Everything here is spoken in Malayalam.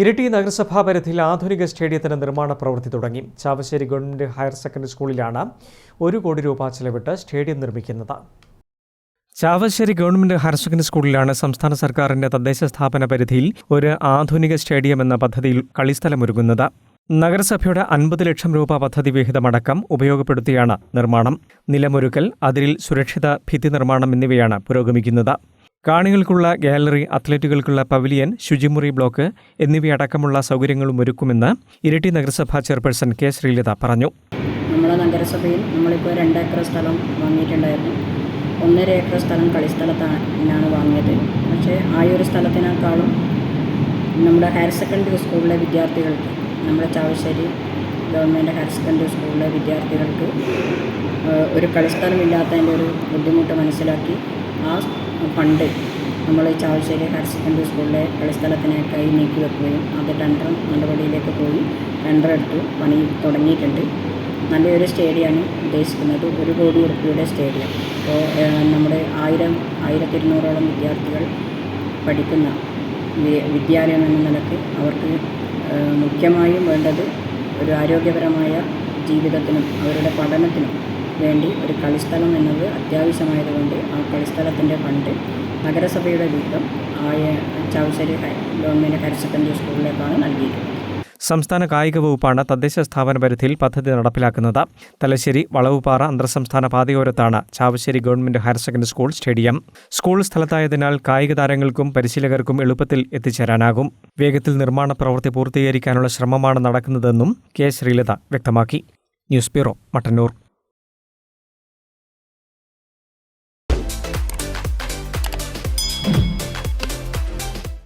ഇരിട്ടി നഗരസഭാ പരിധിയിൽ ആധുനിക സ്റ്റേഡിയത്തിന്റെ നിർമ്മാണ പ്രവൃത്തി തുടങ്ങി. ചാവശ്ശേരി ഗവൺമെന്റ് ഹയർ സെക്കൻഡറി സ്കൂളിലാണ് ഒരു കോടി രൂപ ചെലവിട്ട് സ്റ്റേഡിയം നിർമ്മിക്കുന്നത്. ചാവശ്ശേരി ഗവൺമെന്റ് ഹയർ സെക്കൻഡറി സ്കൂളിലാണ് സംസ്ഥാന സർക്കാരിന്റെ തദ്ദേശ സ്ഥാപന പരിധിയിൽ ഒരു ആധുനിക സ്റ്റേഡിയം എന്ന പദ്ധതിയിൽ കളിസ്ഥലമൊരുങ്ങുന്നത് നഗരസഭയുടെ അൻപത് ലക്ഷം രൂപ പദ്ധതി വിഹിതമടക്കം ഉപയോഗപ്പെടുത്തിയാണ് നിർമ്മാണം. നിലമൊരുക്കൽ അതിരിൽ സുരക്ഷിത ഭിത്തി നിർമ്മാണം എന്നിവയാണ് പുരോഗമിക്കുന്നത്. കാണികൾക്കുള്ള ഗാലറി അത്ലറ്റുകൾക്കുള്ള പവിലിയൻ ശുചിമുറി ബ്ലോക്ക് എന്നിവയടക്കമുള്ള സൗകര്യങ്ങളും ഒരുക്കുമെന്ന് ഇരട്ടി നഗരസഭാ ചെയർപേഴ്സൺ കെ ശ്രീലത പറഞ്ഞു. നമ്മുടെ നഗരസഭയിൽ നമ്മളിപ്പോൾ രണ്ട് ഏക്കർ സ്ഥലം വാങ്ങിയിട്ടുണ്ടായിരുന്നു. ഒന്നര ഏക്കർ സ്ഥലം കളിസ്ഥലത്താണ് വാങ്ങിയത്. പക്ഷേ ആ ഒരു സ്ഥലത്തിനേക്കാളും നമ്മുടെ ഹയർ സെക്കൻഡറി സ്കൂളിലെ വിദ്യാർത്ഥികൾക്ക് നമ്മുടെ ചാവശ്ശേരി ഗവൺമെന്റ് ഹയർ സെക്കൻഡറി സ്കൂളിലെ വിദ്യാർത്ഥികൾക്ക് ഒരു കളിസ്ഥലമില്ലാത്തതിന്റെ ഒരു ബുദ്ധിമുട്ട് മനസ്സിലാക്കി ആ ഫണ്ട് നമ്മൾ ചാവശ്ശേരി ഹയർ സെക്കൻഡറി സ്കൂളിലെ കളിസ്ഥലത്തിനായിട്ടായി നീക്കി വെക്കുകയും അത് ടെൻഡർ നടപടിയിലേക്ക് പോയി ടെൻഡർ എടുത്തു പണി തുടങ്ങിയിട്ടുണ്ട്. നല്ലൊരു സ്റ്റേഡിയമാണ് ഉദ്ദേശിക്കുന്നത്. ഒരു കോടി ഉറുപ്പിയുടെ സ്റ്റേഡിയം. അപ്പോൾ നമ്മുടെ ആയിരം ആയിരത്തി ഇരുന്നൂറോളം വിദ്യാർത്ഥികൾ പഠിക്കുന്ന വിദ്യാലയം എന്ന നിലയ്ക്ക് അവർക്ക് മുഖ്യമായും വേണ്ടത് ഒരു ആരോഗ്യപരമായ ജീവിതത്തിനും അവരുടെ പഠനത്തിനും വേണ്ടി ഒരു കളിസ്ഥലം എന്നത് അത്യാവശ്യമായതുകൊണ്ട് ആ കളിസ്ഥലത്തിന്റെ ഫണ്ട് നഗരസഭയുടെ വിഹിതം ആയ ചാവശ്ശേരി ഗവൺമെന്റ് ഹയർ സെക്കൻഡറി സ്കൂളിലേക്കാണ് നൽകിയിരിക്കുന്നത്. സംസ്ഥാന കായിക വകുപ്പാണ് തദ്ദേശ സ്ഥാപന പരിധിയിൽ പദ്ധതി നടപ്പിലാക്കുന്നത്. തലശ്ശേരി വളവുപാറ അന്തർസംസ്ഥാന പാതയോരത്താണ് Chavassery government higher secondary school stadium. School സ്ഥലത്തായതിനാൽ കായിക താരങ്ങൾക്കും പരിശീലകർക്കും എളുപ്പത്തിൽ എത്തിച്ചേരാനാകും. വേഗത്തിൽ നിർമ്മാണ പ്രവൃത്തി പൂർത്തീകരിക്കാനുള്ള ശ്രമമാണ് നടക്കുന്നതെന്നും കെ ശ്രീലത വ്യക്തമാക്കി. News bureau Mattannur.